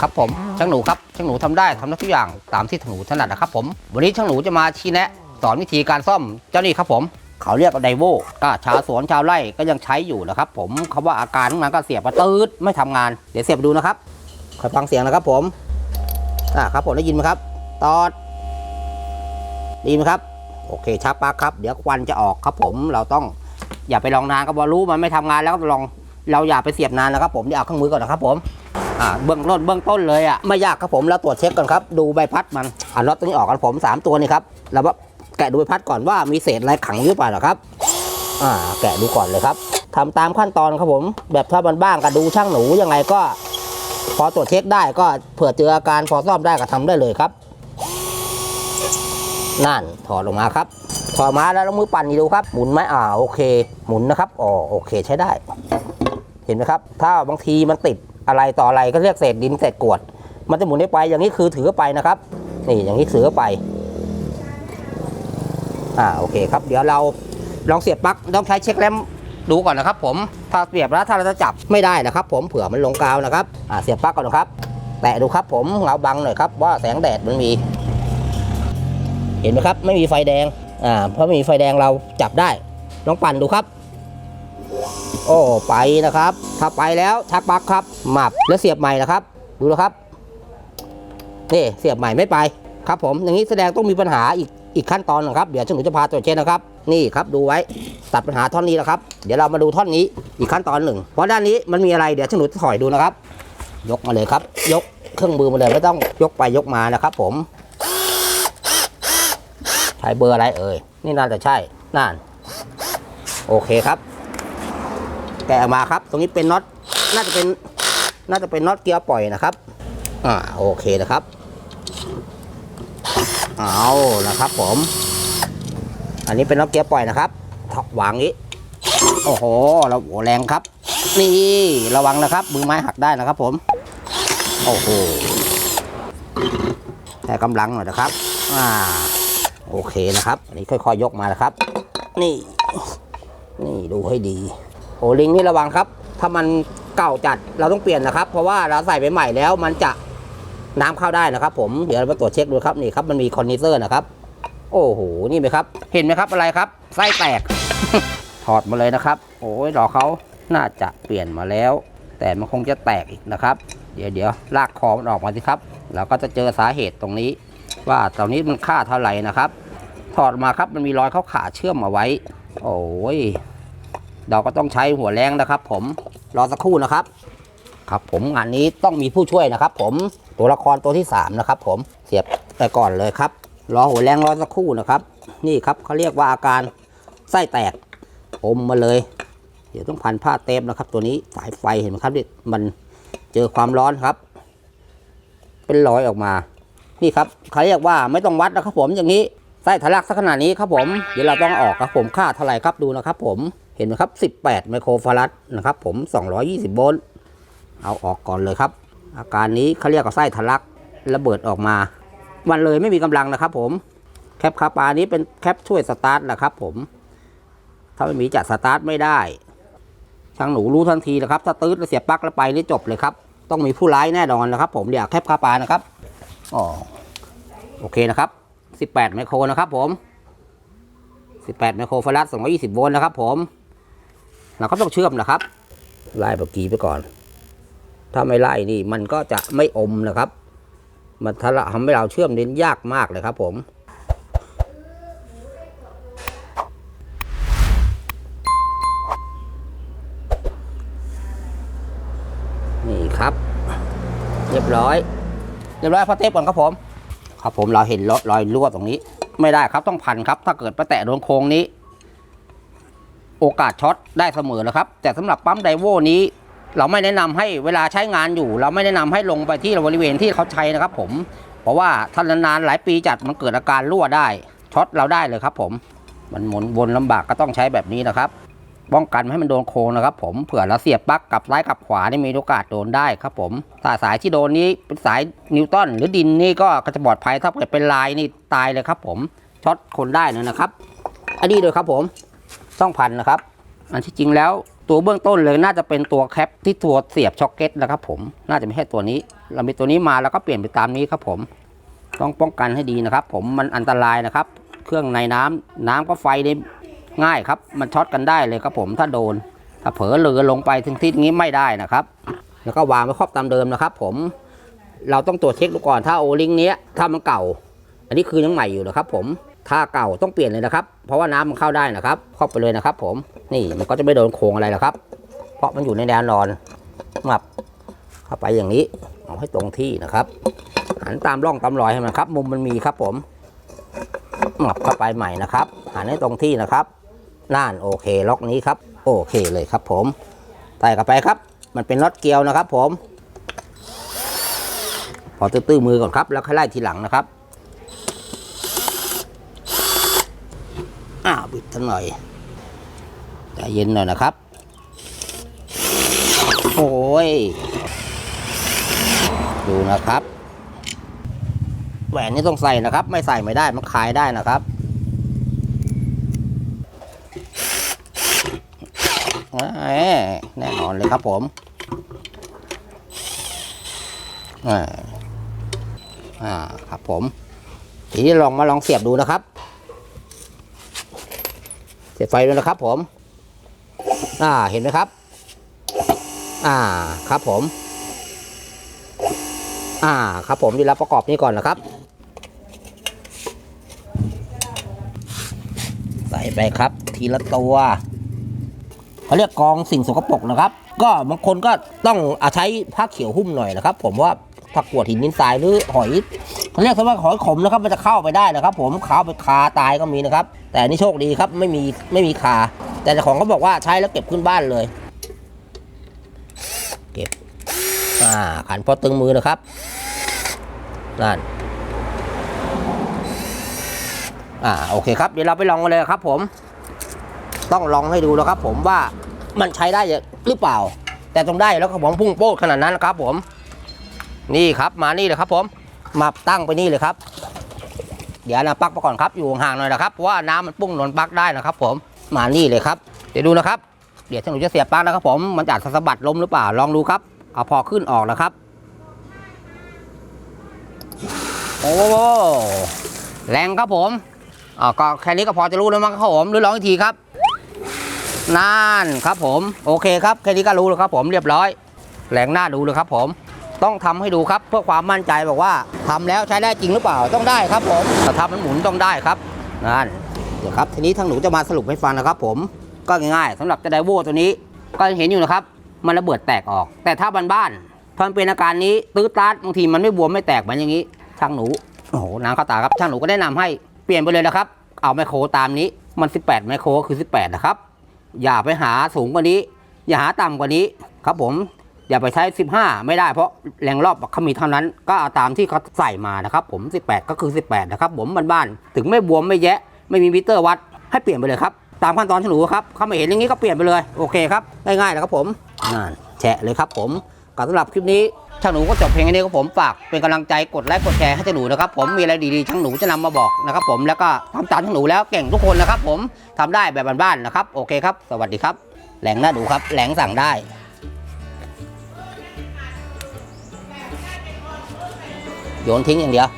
ครับผมช่างหนูครับช่างหนูทำได้ทำได้ทุกอย่างตามที่ช่างหนูถนัดนะครับผมวันนี้ช่างหนูจะมาชี้แนะ สอนวิธีการซ่อมเจ้านี่ครับผมเขาเรียกว่าไดโวก็ชาวสวนชาวไร่ก็ยังใช้อยู่นะครับผมคำว่าอาการของมันก็เสียบมาตืดไม่ทำงาน เดี๋ยวเสียบไปดูนะครับคอยฟังเสียงนะครับผมอ่าครับผมได้ยินไหมครับ ตอดได้ยินไหมครับ โอเคชักปลั๊กครับ เดี๋ยวควันจะออกครับผมเราต้องอย่าไปลองนานก็บอรู้มันไม่ทำงานแล้วก็ลองเราอย่าไปเสียบนานนะครับผมเดี๋ยวเอาเครื่องมือก่อนนะครับผม อ่าเบื้องต้นเบื้องต้นเลยอะไม่ยากครับผมเราตรวจเช็คก่อนครับดูใบพัดมันอ่าน็อตตัวนี้ออกกันผมสามตัวนี่ครับเราว่าแกะดูใบพัดก่อนว่ามีเศษอะไรขังอยู่หรือเปล่าครับอ่าแกะดูก่อนเลยครับทำตามขั้นตอนครับผม แบบถ้ามันบ้างก็ดูช่างหนูยังไงก็ พอตรวจเช็คได้ก็เผื่อเจออาการพอซ่อมได้ก็ทำได้เลยครับ นั่นถอดออกมาครับถอดมาแล้วเอามือปั่นดูครับหมุนไหมอ่าโอเค หมุนนะครับอ๋อโอเคใช้ได้ เห็นไหมครับ ถ้าบางทีมันติด อะไรต่ออะไรก็เรียกเศษดินเศษกรวด มันจะหมุนได้ไปอย่างนี้คือถือไปนะครับ นี่อย่างนี้ถือไปอ่าโอเคครับ เดี๋ยวเราลองเสียบปลั๊กต้องใช้เช็คแรมดูก่อนนะครับ ผมถ้าเสียบแล้วถ้าเราจะจับไม่ได้นะครับ ผมเผื่อมันลงกาวนะครับอ่าเสียบปลั๊กก่อนนะครับแตะดูครับ ผมเงาบังหน่อยครับว่าแสงแดดมันมี เห็นไหมครับ ไม่มีไฟแดงอ่าเพราะไม่มีไฟแดงเราจับได้ลองปั่นดูครับ โอ้ไปนะครับ ถ้าไปแล้วชักปลั๊กครับหมับแล้วเสียบใหม่นะครับ ดูนะครับนี่เสียบใหม่ไม่ไปครับผมอย่างนี้แสดงต้องมีปัญหาอีกอีกขั้นตอนนะครับเดี๋ยวฉันหนูจะพาตรวจเช็คนะครับ นี่ครับดูไว้ตัดปัญหาท่อนนี้แล้วครับ เดี๋ยวเรามาดูท่อนนี้อีกขั้นตอนหนึ่งเพราะด้านนี้มันมีอะไรเดี๋ยวฉันหนูจะถอยดูนะครับ ยกมาเลยครับ ยกเครื่องมือมาเลยไม่ต้องยกไปยกมานะครับ ผมใช้เบอร์อะไรเอ่ยนี่น่าจะใช่นั่นโอเคครับ แกะออกมาครับ ตรงนี้เป็นน็อตน่าจะเป็นน่าจะเป็นน็อตเกียร์ปล่อยนะครับ อ่าโอเคนะครับ เอานะครับผม อันนี้เป็นน็อตเกียร์ปล่อยนะครับถักวางนี้ โอ้โห เราโหแรงครับ นี่ระวังนะครับ มือไม้หักได้นะครับผม โอ้โหแต่กำลังหน่อยนะครับ อ่า โอเคนะครับ อันนี้ค่อยๆยกมานะครับ นี่ นี่ดูให้ดี โอลิงนี่ระวังครับ ถ้ามันเก่าจัดเราต้องเปลี่ยนนะครับ เพราะว่าเราใส่ไปใหม่แล้วมันจะน้ำเข้าได้นะครับ ผมเดี๋ยวเรามาตรวจเช็คดูครับนี่ครับมันมีคอนดิเซอร์นะครับ โอ้โหนี่ไหมครับ เห็นไหมครับอะไรครับไส้แตกถอดมาเลยนะครับ โอ้ยดอกเขาน่าจะเปลี่ยนมาแล้ว แต่มันคงจะแตกอีกนะครับ เดี๋ยวเดี๋ยวลากคอมันออกมาสิครับเราก็จะเจอสาเหตุตรงนี้ ว่าตอนนี้มันค่าเท่าไหร่นะครับ ถอดมาครับมันมีรอยเขาขาเชื่อมเอาไว้ โอ้ย เราก็ต้องใช้หัวแรงนะครับ ผมรอสักครู่นะครับ ครับผมงานนี้ต้องมีผู้ช่วยนะครับ ผมตัวละครตัวที่3นะครับผมเสียบไปก่อนเลยครับรอหัวแรงรอสักครู่นะครับ นี่ครับเขาเรียกว่าอาการไส้แตกอมมาเลย เดี๋ยวต้องพันผ้าเทปนะครับ ตัวนี้สายไฟเห็นไหมครับนี่มันเจอความร้อนครับ เป็นรอยออกมา นี่ครับเขาเรียกว่าไม่ต้องวัดนะครับ ผมอย่างนี้ไส้ทะลักสักขนาดนี้ครับผม เดี๋ยวเราต้องอออกครับผมค่าเท่าไหร่ครับดูนะครับ ผม เห็นไหมครับ 18 ไมโครฟารัดนะครับผม 220 โวลต์ เอาออกก่อนเลยครับ อาการนี้เขาเรียกว่าไส้ทะลักระเบิดออกมา มันเลยไม่มีกำลังนะครับผม แคปคาปานี้เป็นแคปช่วยสตาร์ทนะครับผม ถ้าไม่มีจะสตาร์ทไม่ได้ ช่างหนูรู้ทันทีนะครับ ถ้าตืดแล้วเสียบปลั๊กแล้วไปนี่จบเลยครับ ต้องมีผู้ร้ายแน่นอนนะครับผมเดี๋ยวแคปคาปานะครับอ๋อโอเคนะครับ 18 ไมโครนะครับผม 18 ไมโครฟารัด220 โวลต์นะครับผม เราก็ต้องเชื่อมนะครับ ไล่เมื่อกี้ไปก่อน ถ้าไม่ไล่นี่มันก็จะไม่อมนะครับ มันทละทำให้เราเชื่อมเน้นยากมากเลยครับ ผมนี่ครับ เรียบร้อย เรียบร้อยพอเทปก่อนครับผม ครับผมเราเห็นรอยรั่วตรงนี้ ไม่ได้ครับต้องพันครับ ถ้าเกิดไปแตะโดนโครงนี้ โอกาสช็อตได้เสมอนะครับ แต่สำหรับปั๊มไดโวนี้ เราไม่แนะนำให้เวลาใช้งานอยู่ เราไม่แนะนำให้ลงไปที่บริเวณที่เขาใช้นะครับ ผม เพราะว่าถ้านานๆหลายปีจัดมันเกิดอาการรั่วได้ช็อตเราได้เลยครับ ผม มันหมุนวนลำบากก็ต้องใช้แบบนี้นะครับ ป้องกันไม่ให้มันโดนโคงนะครับ ผมเผื่อเราเสียบปลั๊กกับซ้ายกับขวานี่มีโอกาสโดนได้ครับ ผมถ้าสายที่โดนนี้เป็นสายนิวตันหรือดินนี่ก็จะปลอดภัยถ้าเกิดเป็นลายนี่ตายเลยครับ ผมช็อตคนได้เลยนะครับ อันนี้เลยครับผม ต้องพันนะครับ อันที่จริงแล้วตัวเบื้องต้นเลยน่าจะเป็นตัวแคปที่ตัวเสียบช็อคเก็ตนะครับผมน่าจะไม่ใช่ตัวนี้ เรามีตัวนี้มาแล้วก็เปลี่ยนไปตามนี้ครับผม ต้องป้องกันให้ดีนะครับ ผมมันอันตรายนะครับ เครื่องในน้ำน้ำก็ไฟได้ง่ายครับ มันช็อตกันได้เลยครับผมถ้าโดน ถ้าเผลอเรือลงไปถึงที่นี้ไม่ได้นะครับ แล้วก็วางไว้ครอบตามเดิมนะครับ ผมเราต้องตรวจเช็คดูก่อนถ้าโอลิงเนี้ยถ้ามันเก่า อันนี้คือยังใหม่อยู่นะครับ ผม ถ้าเก่าต้องเปลี่ยนเลยนะครับ เพราะว่าน้ำมันเข้าได้นะครับ ครอบไปเลยนะครับ ผม นี่มันก็จะไม่โดนโครงอะไรหรอกครับ เพราะมันอยู่ในแนวนอนมับเข้าไปอย่างนี้ เอาให้ตรงที่นะครับ หันตามร่องตามรอยให้มันครับ มุมมันมีครับผมหมับเข้าไปใหม่นะครับ หันให้ตรงที่นะครับน่านโอเคล็อกนี้ครับ โอเคเลยครับ ผมใส่กลับไปครับ มันเป็นน็อตเกลียวนะครับ ผม พอตื้อมือก่อนครับ แล้วค่อยไล่ทีหลังนะครับ อ้าวบิดทันหน่อยใจเย็นหน่อยนะครับ โอ้ย ดูนะครับ แหวนนี่ต้องใส่นะครับ ไม่ใส่ไม่ได้ มันขายได้นะครับแหมแน่นอนเลยครับผมอ่าครับผม ทีนี้ลองมาลองเสียบดูนะครับ เสียบไฟด้วนะครับ ผม อ่าเห็นไหมครับ อ่าครับผม อ่าครับผมดีแล้วประกอบนี้ก่อนนะครับ ใส่ไปครับ ทีละตัวเขาเรียกกองสิ่งสกปรกนะครับ ก็บางคนก็ต้องอาใช้ผ้าเขียวหุ้มหน่อยนะครับ ผมว่าผักกวดหินนินทรายหรือหอย เขาเรียกว่าหอยขมนะครับมันจะเข้าไปได้นะครับ ผมเข้าไปคาตายก็มีนะครับ แต่นี่โชคดีครับไม่มีไม่มีคา แต่เจ้าของเขาบอกว่าใช้แล้วเก็บขึ้นบ้านเลยเก็บอ่าขันพอตึงมือนะครับนั่นอ่าโอเคครับเดี๋ยวเราไปลองกันเลยครับ ผม ต้องลองให้ดูแล้วครับ ผมว่ามันใช้ได้หรือเปล่า แต่ต้องได้แล้วครับผมพุ่งโป๊ดขนาดนั้นนะครับ ผม นี่ครับมานี่เลยครับผม มาตั้งไปนี่เลยครับ เดี๋ยวนะปักไปก่อนครับอยู่ห่างหน่อยนะครับเพราะว่าน้ำมันปุ้งหนนปักได้นะครับ ผมมานี่เลยครับ เดี๋ยวดูนะครับ เดี๋ยวถ้าหนูจะเสียบปลั๊กนะครับ ผมมันจะสะบัดล้มหรือเปล่าลองดูครับเอาพอขึ้นออกนะครับ โอ้แรงครับผมอ่าก็แค่นี้ก็พอจะรู้แล้วมั้งครับผมหรือลองอีกทีครับนั่นครับผม โอเคครับแค่นี้ก็รู้แล้วครับผมเรียบร้อยแรงหน้าดูเลยครับผม ต้องทำให้ดูครับ เพื่อความมั่นใจบอกว่าทำแล้วใช้ได้จริงหรือเปล่าต้องได้ครับผมถ้าทำมันหมุนต้องได้ครับนั่นเดี๋ยวครับทีนี้ทางหนูจะมาสรุปให้ฟังนะครับ ผมก็ง่ายๆสำหรับจะไดโวตัวนี้ก็เห็นอยู่นะครับ มันระเบิดแตกออก แต่ถ้าบ้านๆพอมันเป็นอาการนี้ตื้อตาดบางทีมันไม่บวมไม่แตกเหมือนอย่างนี้ช่างหนูโอ้โหน้ำข้าตาครับช่างหนูก็แนะนำให้เปลี่ยนไปเลยนะครับ เอาไมโครตามนี้มัน 18 ไมโครคือ 18 นะครับ อย่าไปหาสูงกว่านี้ อย่าหาต่ำกว่านี้ครับผม อย่าไปใช้ 15 ไม่ได้เพราะแรงรอบเขามีเท่านั้น ก็เอาตามที่เขาใส่มานะครับผม 18 ก็คือ 18 นะครับผมบ้านๆถึงไม่บวมไม่แยะ ไม่มีมิเตอร์วัดให้เปลี่ยนไปเลยครับ ตามขั้นตอนที่หนูครับเขาไม่เห็นอย่างนี้ก็เปลี่ยนไปเลยโอเคครับง่ายๆนะครับผมนั่นแฉะเลยครับผมก็สำหรับคลิปนี้ช่างหนูก็จบเพลงนี้ครับผมฝากเป็นกำลังใจกดไลค์กดแชร์ให้ช่างหนูนะครับผมมีอะไรดีๆช่างหนูจะนำมาบอกนะครับผมแล้วก็ทำตามช่างหนูแล้วเก่งทุกคนนะครับผมทำได้แบบบ้านๆนะครับโอเคครับ สวัสดีครับแหลงน่าดูครับแหลงสั่งได้ โยนทิ้งอย่างเดียว